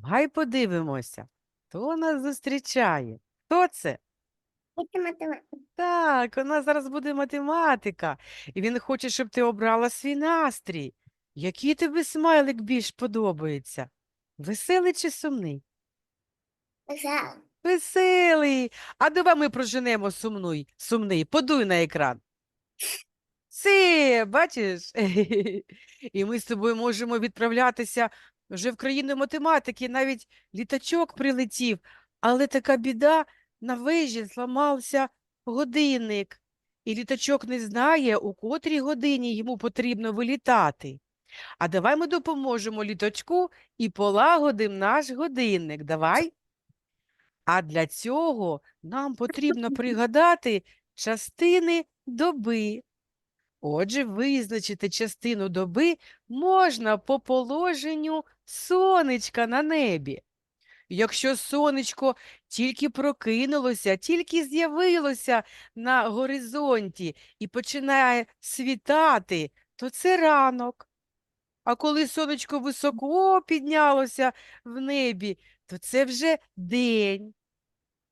Давай подивимося, хто нас зустрічає. Хто це? Так, у нас зараз буде математика, і він хоче, щоб ти обрала свій настрій. Який тобі смайлик більш подобається? Веселий чи сумний? За. Веселий. А давай ми проженемо сумний, сумний. Подуй на екран. Це, бачиш? І ми з тобою можемо відправлятися вже в країну математики. Навіть літачок прилетів, але така біда, на вежі зламався годинник. І літачок не знає, у котрій годині йому потрібно вилітати. А давай ми допоможемо літачку і полагодимо наш годинник. Давай. А для цього нам потрібно пригадати частини доби. Отже, визначити частину доби можна по положенню сонечка на небі. Якщо сонечко тільки прокинулося, тільки з'явилося на горизонті і починає світати, то це ранок. А коли сонечко високо піднялося в небі, то це вже день.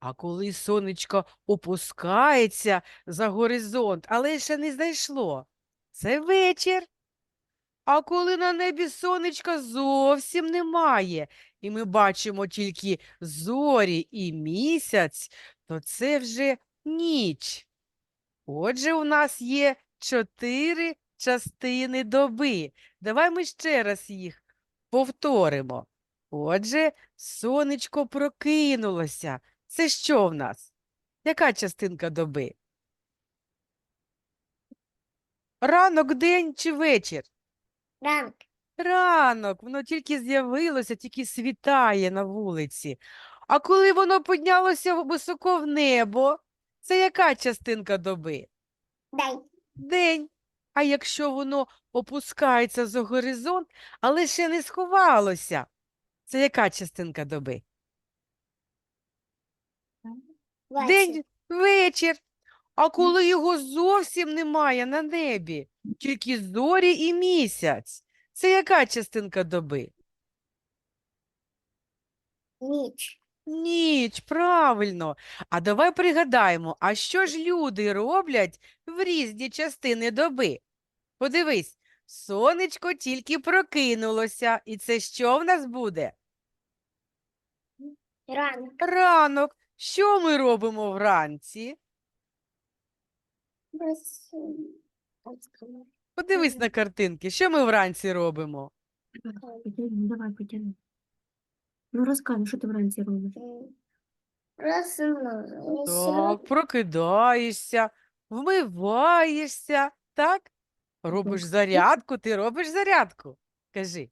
А коли сонечко опускається за горизонт, але ще не зайшло, це вечір. А коли на небі сонечка зовсім немає, і ми бачимо тільки зорі і місяць, то це вже ніч. Отже, у нас є чотири частини доби. Давай ми ще раз їх повторимо. Отже, сонечко прокинулося. Це що в нас? Яка частинка доби? Ранок, день чи вечір? Ранг. Ранок, воно тільки з'явилося, тільки світає на вулиці. А коли воно піднялося високо в небо, це яка частинка доби? Дай. День. А якщо воно опускається за горизонт, але ще не сховалося, це яка частинка доби? День, вечір. А коли його зовсім немає на небі, тільки зорі і місяць. Це яка частинка доби? Ніч. Ніч, правильно. А давай пригадаємо, а що ж люди роблять в різні частини доби? Подивись, сонечко тільки прокинулося, і це що в нас буде? Ранг. Ранок. Що ми робимо вранці? Подивись на картинки, що ми вранці робимо? Давай потягни. Ну розказуй, що ти вранці робиш? Так, прокидаєшся, вмиваєшся, так? Робиш зарядку, ти робиш зарядку. Кажи.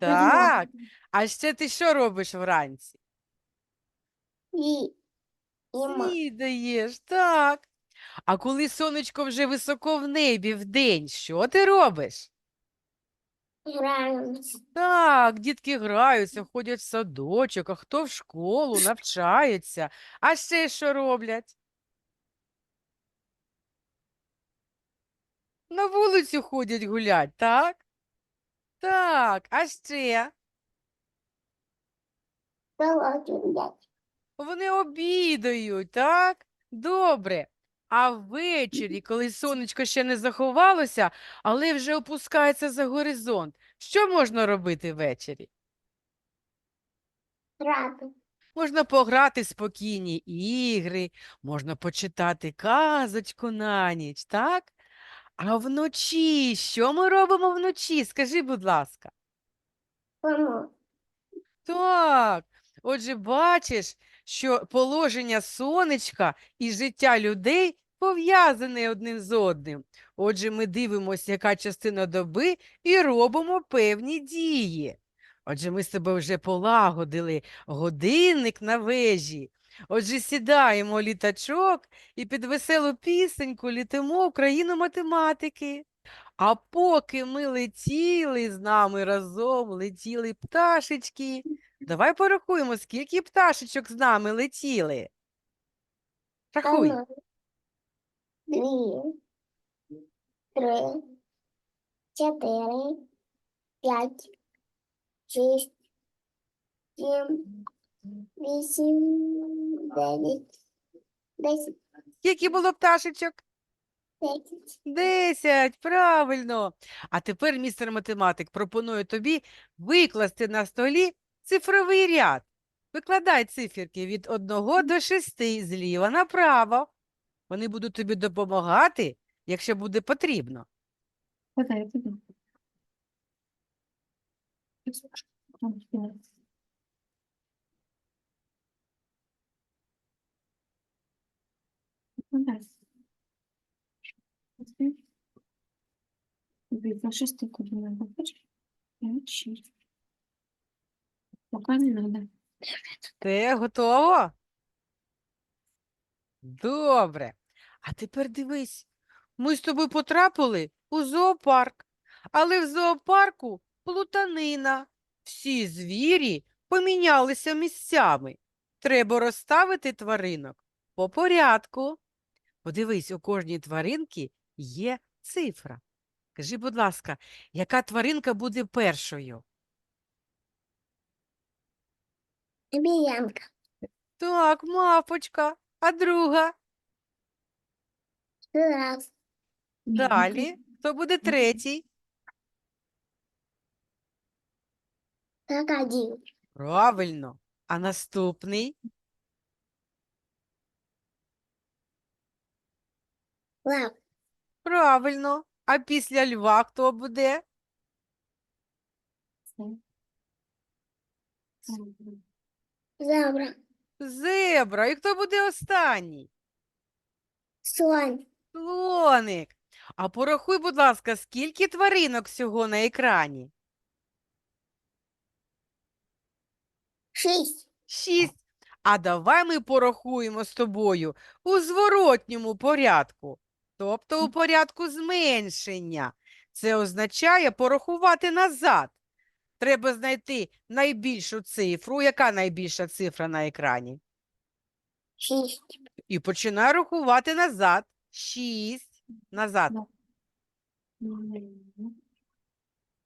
Так. А ще ти що робиш вранці? І. Іма. Так. А коли сонечко вже високо в небі вдень, що ти робиш? Граємось. Так, дітки граються, ходять в садочок, а хто в школу, навчаються. А ще що роблять? На вулицю ходять гулять, так? Так, а ще Палати їдять. Вони обідають, так? Добре. А ввечері, коли сонечко ще не заховалося, але вже опускається за горизонт, що можна робити ввечері? Ради. Можна пограти спокійні ігри, можна почитати казочку на ніч, так? А вночі, що ми робимо вночі? Скажи, будь ласка. Кому? Так, отже, бачиш, що положення сонечка і життя людей пов'язані одним з одним. Отже, ми дивимося, яка частина доби, і робимо певні дії. Отже, ми тобою вже полагодили годинник на вежі. Отже, сідаємо літачок і під веселу пісеньку літимо в країну математики. А поки ми летіли з нами разом, летіли пташечки. Давай порахуємо, скільки пташечок з нами летіли. Рахуй. Одна. Дві. Три. Чотири. П'ять. Шість. сім, вісім, дев'ять, десять, Скільки було пташечок? десять. Десять, правильно. А тепер містер математик пропонує тобі викласти на столі цифровий ряд. Викладай циферки від 1 до 6 зліва направо. Вони будуть тобі допомагати, якщо буде потрібно. Дивіться, шести куди надо? П'ять, шість. Те готово? Добре. А тепер дивись, ми з тобою потрапили у зоопарк, але в зоопарку плутанина. Всі звірі помінялися місцями. Треба розставити тваринок по порядку. Подивись, у кожній тваринки є цифра. Скажи, будь ласка, яка тваринка буде першою? Обіянка, Так, мавпочка. А друга? жираф, Далі. Хто буде третій? крокодил, Правильно. А наступний? лав, Правильно. А після льва хто буде? Зебра, Зебра. І хто буде останній? слон, Слоник. А порахуй, будь ласка, скільки тваринок всього на екрані? шість, Шість. А давай ми порахуємо з тобою у зворотньому порядку, тобто у порядку зменшення. Це означає порахувати назад. Треба знайти найбільшу цифру. Яка найбільша цифра на екрані? шість, І починай рахувати назад. Шість. Назад.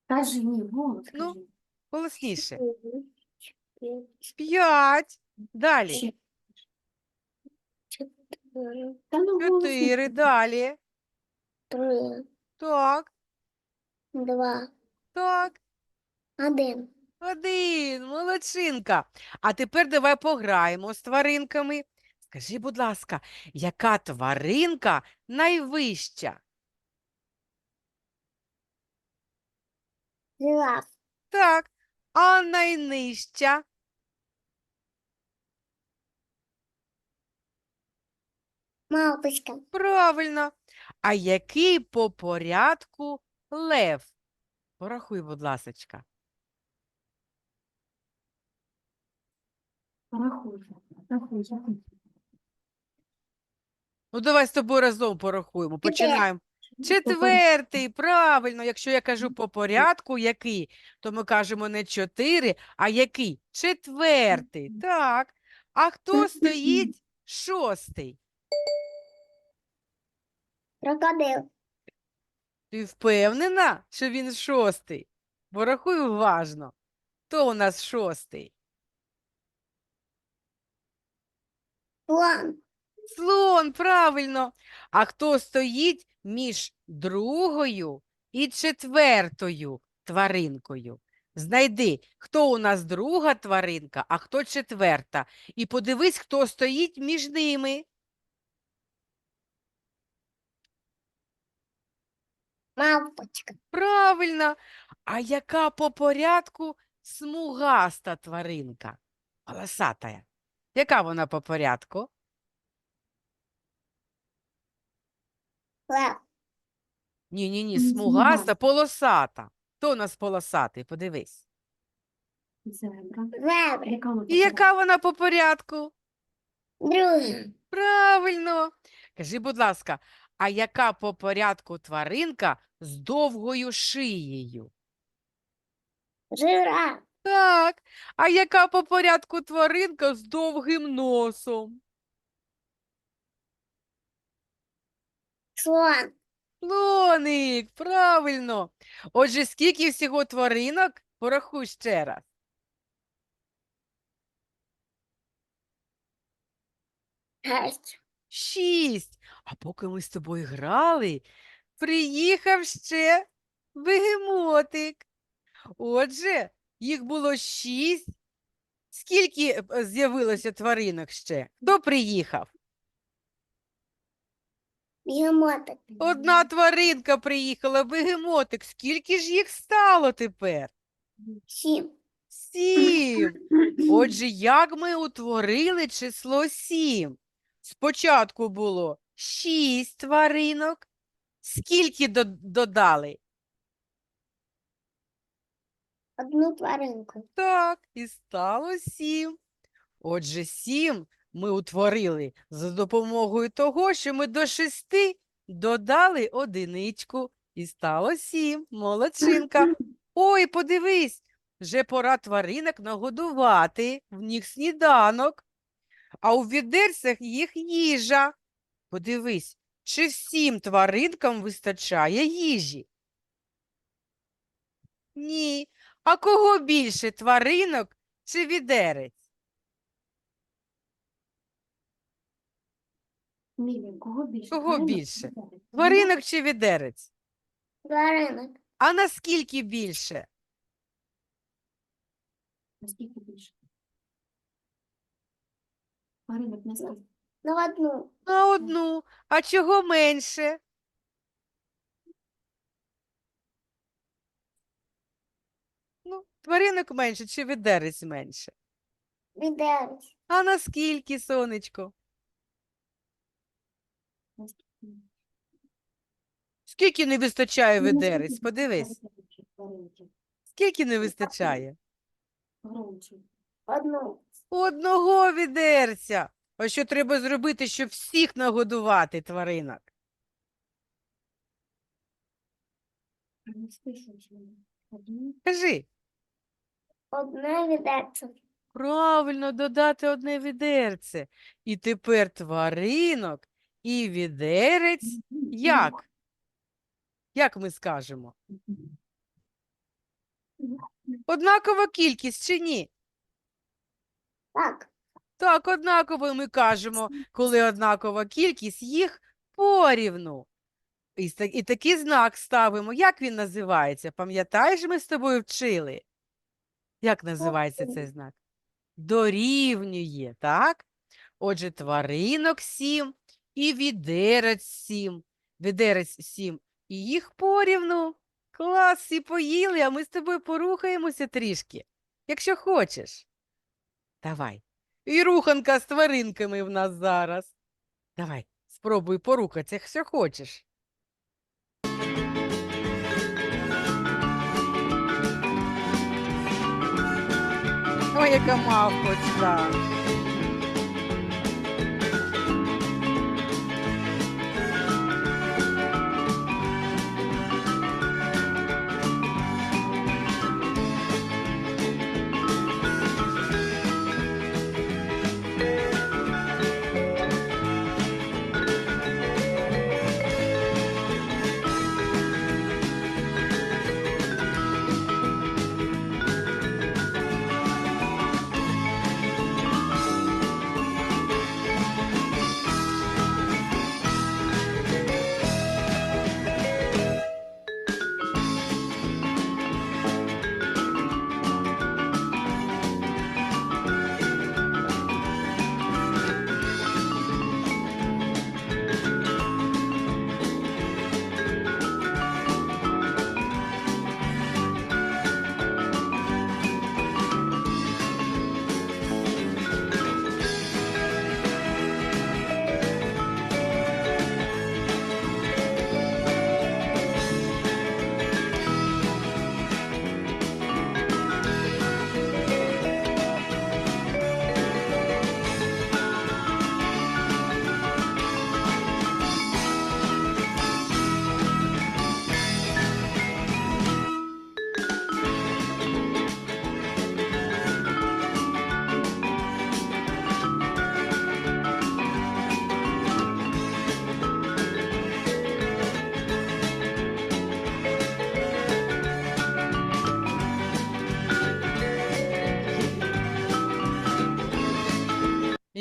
Скажи, ні, голос Ну. Голосніше. п'ять. Далі. Чотири, Та ну голос Чотири. Далі. три, Так. два, Так. Один, Один, молодчинка. А тепер давай пограємо з тваринками. Скажи, будь ласка, яка тваринка найвища? жираф, Так, а найнижча? мавпочка, Правильно. А який по порядку лев? Порахуй, будь ласочка. Рахуй, рахуй, рахуй. Ну, давай з тобою разом порахуємо. Починаємо. Четвертий, правильно. Якщо я кажу по порядку, який, то ми кажемо не чотири, а який? Четвертий. Так. А хто стоїть шостий? крокодил, Ти впевнена, що він шостий? Порахуй уважно. Хто у нас шостий? Слон, Слон, правильно. А хто стоїть між другою і четвертою тваринкою? Знайди, хто у нас друга тваринка, а хто четверта. І подивись, хто стоїть між ними. мавпочка, Правильно. А яка по порядку смугаста тваринка? Полосатая. Яка вона по порядку? лев, Ні, ні, ні, смугаста, полосата. Хто у нас полосатий? Подивись. Зебра. зебра, І яка вона по порядку? друга, Правильно. Кажи, будь ласка, а яка по порядку тваринка з довгою шиєю? жираф, так, а яка по порядку тваринка з довгим носом? Слон. Слоник, правильно. Отже, скільки всього тваринок? Порахуй ще раз. Шесть. Шість. А поки ми з тобою грали, приїхав ще бегемотик. Отже, їх було шість. Скільки е, з'явилося тваринок ще? Хто приїхав? Бігемотик. Одна тваринка приїхала, бегемотик. Скільки ж їх стало тепер? Сім. Сім. Отже, як ми утворили число сім? Спочатку було шість тваринок. Скільки додали? Одну тваринку. Так, і стало сім. Отже, сім ми утворили за допомогою того, що ми до шести додали одиничку. І стало сім. Молодчинка. Ой, подивись, вже пора тваринок нагодувати, в них сніданок, а у відерцях їх їжа. Подивись, чи всім тваринкам вистачає їжі? Ні. А кого більше тваринок чи відерець? Міля, кого більше? Кого Тваринок чи більше? відерець? Тваринок чи відерець? Тваринок. А наскільки більше? Наскільки більше? Тваринок наскільки? На одну. На одну. А чого менше? Ну, тваринок менше чи відерець менше? Відерець. А наскільки, сонечко? Скільки не вистачає Ну, відерець? Подивись, скільки не вистачає? Одну. Одного відерця. А що треба зробити, щоб всіх нагодувати тваринок? Кажи. Одне відерце. Правильно, додати одне відерце. І тепер тваринок і відерець. Як? Як ми скажемо? Однакова кількість чи ні? Так. Так, однаково ми кажемо, коли однакова кількість їх порівну. І, і такий знак ставимо. Як він називається? Пам'ятаєш, ми з тобою вчили? Як називається цей знак? Дорівнює, так? Отже, тваринок сім і відерець сім. Відерець сім. І їх порівну. Клас, всі поїли, а ми з тобою порухаємося трішки, якщо хочеш. Давай. І руханка з тваринками в нас зараз. Давай, спробуй порухатися, якщо хочеш. Ой, яка мавпочка.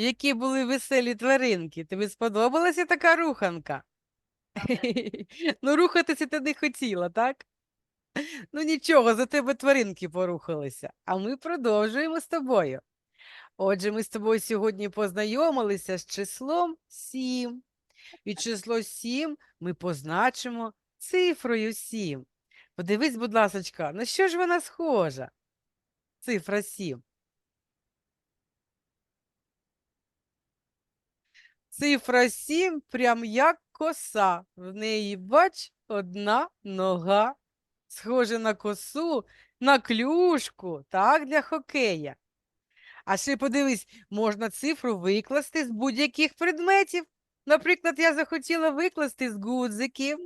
Які були веселі тваринки. Тобі сподобалася така руханка? Ну, рухатися ти не хотіла, так? Ну нічого, за тебе тваринки порухалися. А ми продовжуємо з тобою. Отже, ми з тобою сьогодні познайомилися з числом 7. І число 7 ми позначимо цифрою 7. Подивись, будь ласочка, на що ж вона схожа? Цифра 7. Цифра 7 прям як коса. В неї, бач, одна нога. Схоже на косу, на клюшку, так, для хокея. А ще подивись, можна цифру викласти з будь-яких предметів. Наприклад, я захотіла викласти з гудзиків.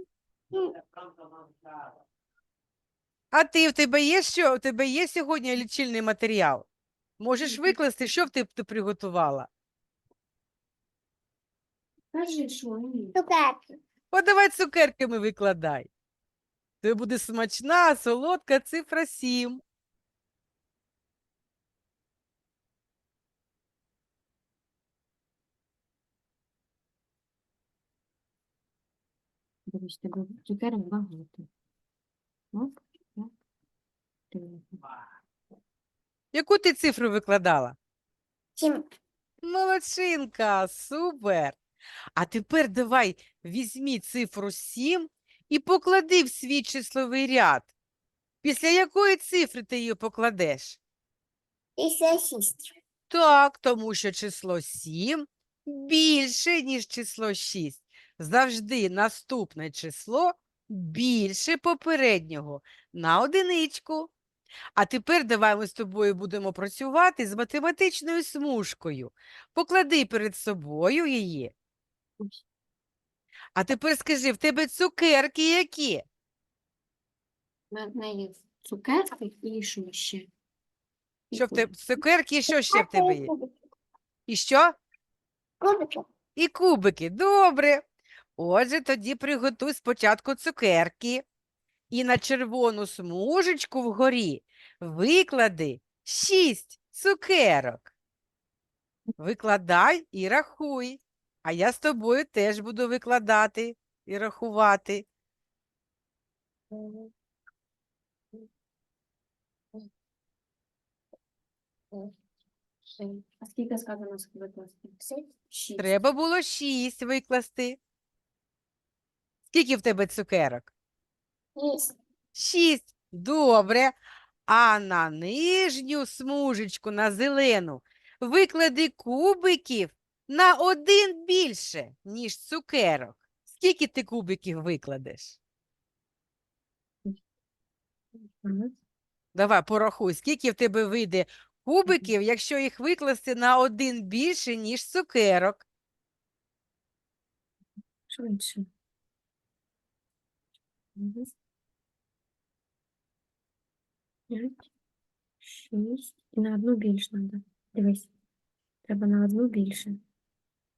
А ти в тебе є що? У тебе є сьогодні лічильний матеріал? Можеш викласти, що б ти, ти приготувала? Скажи, що ні. Цукерки. От давай цукерками викладай. Це буде смачна, солодка цифра 7. Дивись, тебе цукерок багато. Оп, так. Три. Яку ти цифру викладала? Сім. Молодчинка, супер. А тепер давай візьмі цифру 7 і поклади в свій числовий ряд. Після якої цифри ти її покладеш? Після шість. Так, тому що число 7 більше, ніж число 6. Завжди наступне число більше попереднього на одиничку. А тепер давай ми з тобою будемо працювати з математичною смужкою. Поклади перед собою її. А тепер скажи, в тебе цукерки які? На неї цукерки і що ще? Що в тебе цукерки і що ще в тебе є? І що? Кубики. І кубики. Добре. Отже, тоді приготуй спочатку цукерки. І на червону смужечку вгорі виклади шість цукерок. Викладай і рахуй. А я з тобою теж буду викладати і рахувати. А скільки сказано викласти? Шість. Треба було шість викласти. Скільки в тебе цукерок? Шість. Шість. Добре. А на нижню смужечку, на зелену, виклади кубиків на один більше, ніж цукерок. Скільки ти кубиків викладеш? Давай порахуй, скільки в тебе вийде кубиків, якщо їх викласти на один більше, ніж цукерок. Швидше. П'ять, шість. І на одну більше треба. Дивись. Треба на одну більше.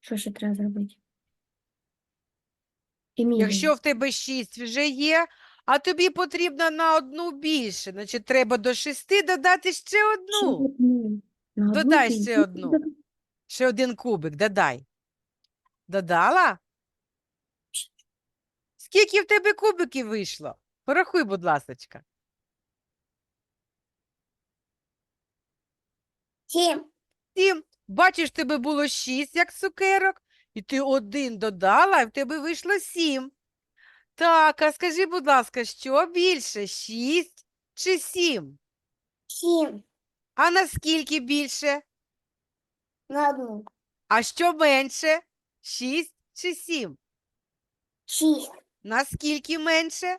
Що ще треба зробити? І Якщо в тебе шість вже є, а тобі потрібно на одну більше, значить треба до шести додати ще одну. На одну Додай ще одну. Ще один кубик додай. Додала? Скільки в тебе кубиків вийшло? Порахуй, будь ласочка. Сім. Сім. Бачиш, тебе було шість, як цукерок, і ти один додала, і в тебе вийшло сім. Так, а скажи, будь ласка, що більше, шість чи сім? Сім. А наскільки більше? На одну. А що менше? Шість чи сім? Шість. Наскільки менше?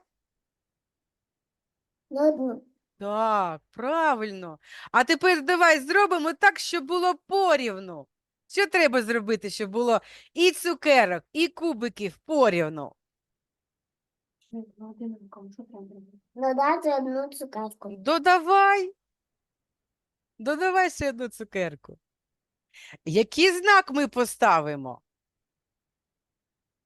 На одну. Так, правильно. А тепер давай зробимо так, щоб було порівну. Що треба зробити, щоб було і цукерок, і кубиків порівну? Додати одну цукерку. Додавай. Додавай ще одну цукерку. Який знак ми поставимо?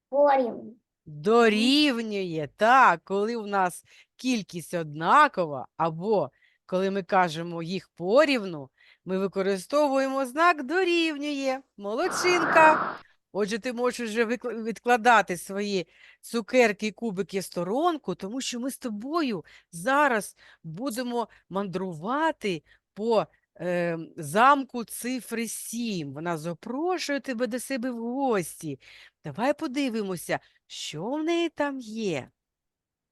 Порівну. Дорівнює, так, коли у нас кількість однакова, або коли ми кажемо їх порівну, Ми використовуємо знак дорівнює. Молодчинка. Отже, ти можеш вже відкладати свої цукерки і кубики в сторонку, тому що ми з тобою зараз будемо мандрувати по е, замку цифри 7. Вона запрошує тебе до себе в гості. Давай подивимося, що в неї там є.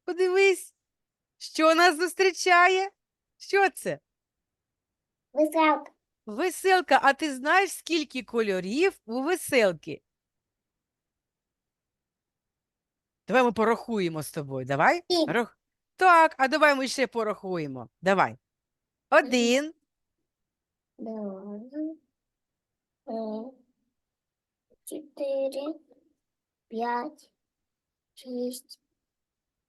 Подивись, що нас зустрічає? Що це? Веселка. Веселка, а ти знаєш, скільки кольорів у веселки? Давай ми порахуємо з тобою. Давай. Сім. Рах... Так, а давай ми ще порахуємо. Давай. Один, Два. Три. Чотири. П'ять. Шість.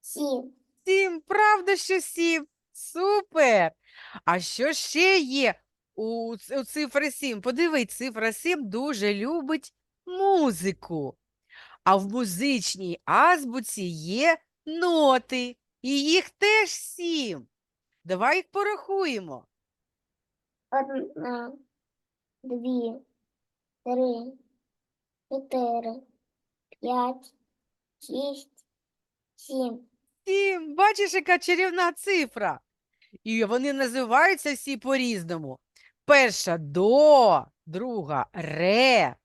Сім. Сім. Правда, що сім. Супер. А що ще є у, у цифри сім? Подивись, цифра сім дуже любить музику. А в музичній азбуці є ноти, і їх теж сім. Давай їх порахуємо. Одна. Дві. Три. Чотири. П'ять. Шість. Сім. Сім. Бачиш, яка чарівна цифра. І вони називаються всі по-різному. Перша до, друга ре,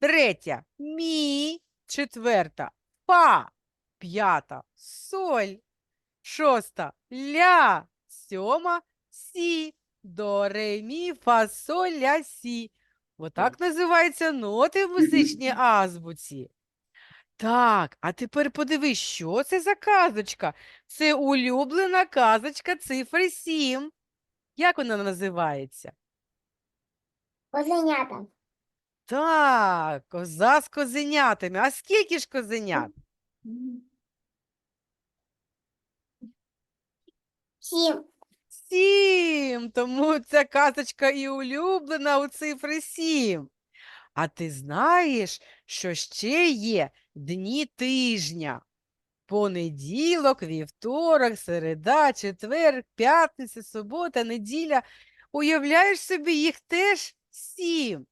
третя мі, четверта фа, п'ята соль, шоста ля, сьома сі, до ре мі, фа, соль, ля, сі. Отак називаються ноти в музичній азбуці. Так, а тепер подивись, що це за казочка? Це улюблена казочка цифри 7. Як вона називається? Козенята. Так, коза з козенятами. А скільки ж козенят? Сім. Сім. Тому ця казочка і улюблена у цифри 7. А ти знаєш, що ще є дні тижня? Понеділок, вівторок, середа, четвер, п'ятниця, субота, неділя. Уявляєш собі, їх теж сім.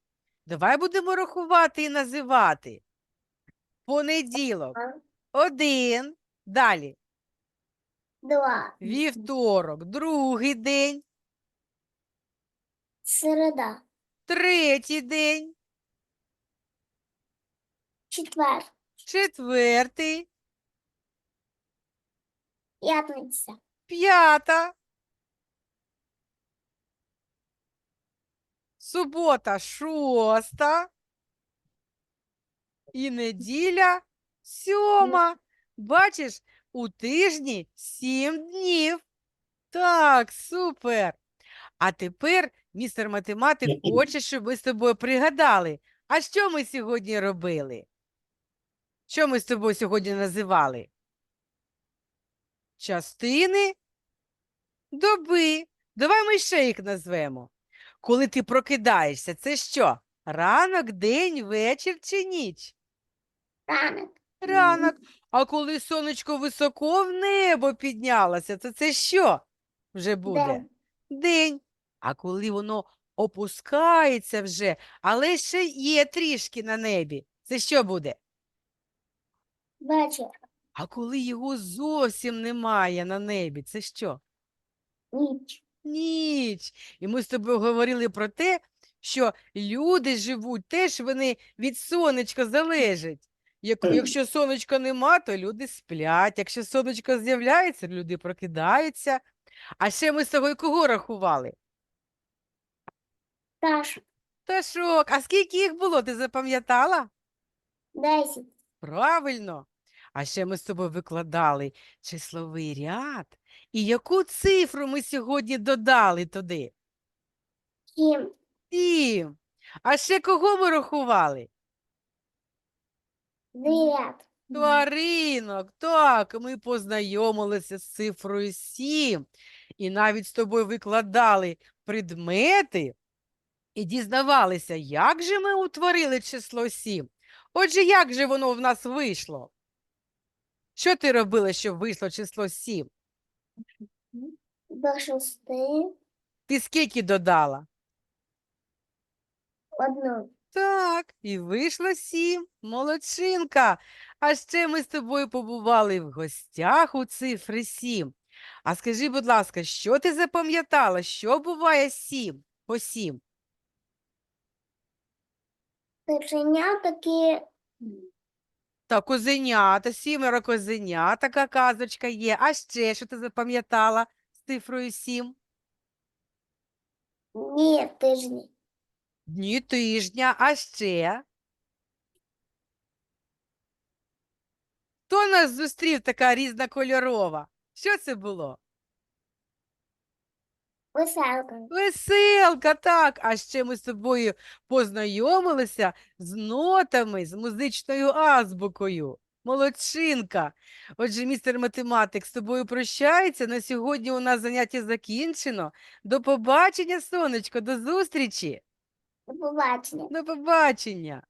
Давай будемо рахувати і називати. Понеділок один. Далі. Два. Вівторок, другий день, Середа. третій день, Четвер. Четвертий, П'ятниця. п'ята. Субота шоста. І неділя сьома. Бачиш, у тижні сім днів. Так, супер. А тепер містер математик хоче, щоб ми з тобою пригадали. А що ми сьогодні робили? Що ми з тобою сьогодні називали? Частини доби. Давай ми ще їх назвемо. Коли ти прокидаєшся, це що? Ранок, день, вечір чи ніч? Ранок. Ранок. А коли сонечко високо в небо піднялося, то це що вже буде? День. День. А коли воно опускається вже, але ще є трішки на небі, це що буде? Вечір. А коли його зовсім немає на небі, це що? Ніч. Ніч. І ми з тобою говорили про те, що люди живуть, теж вони від сонечка залежать. Як, якщо сонечка нема, то люди сплять. Якщо сонечко з'являється, люди прокидаються. А ще ми з тобою кого рахували? Таш. Пташок. А скільки їх було, ти запам'ятала? Десять. Правильно. А ще ми з тобою викладали числовий ряд. І яку цифру ми сьогодні додали туди? Сім. Сім. А ще кого ми рахували? Дев'ять. Тваринок. Так, ми познайомилися з цифрою 7 і навіть з тобою викладали предмети і дізнавалися, як же ми утворили число 7. Отже, як же воно в нас вийшло? Що ти робила, щоб вийшло число 7? До шести. Ти скільки додала? Одну. Так, і вийшло сім. Молодчинка. А ще ми з тобою побували в гостях у цифри сім. А скажи, будь ласка, що ти запам'ятала? Що буває сім по сім? Кошеня такі Та козенята, сімеро козенят, така казочка є. А ще що ти запам'ятала з цифрою сім? дні в тижні. Дні тижня, а ще. Хто нас зустрів така різнокольорова? Що це було? Веселка. Веселка, так. А ще ми з тобою познайомилися з нотами, з музичною азбукою. Молодчинка. Отже, містер математик з тобою прощається. На сьогодні у нас заняття закінчено. До побачення, сонечко, до зустрічі. До побачення. До побачення.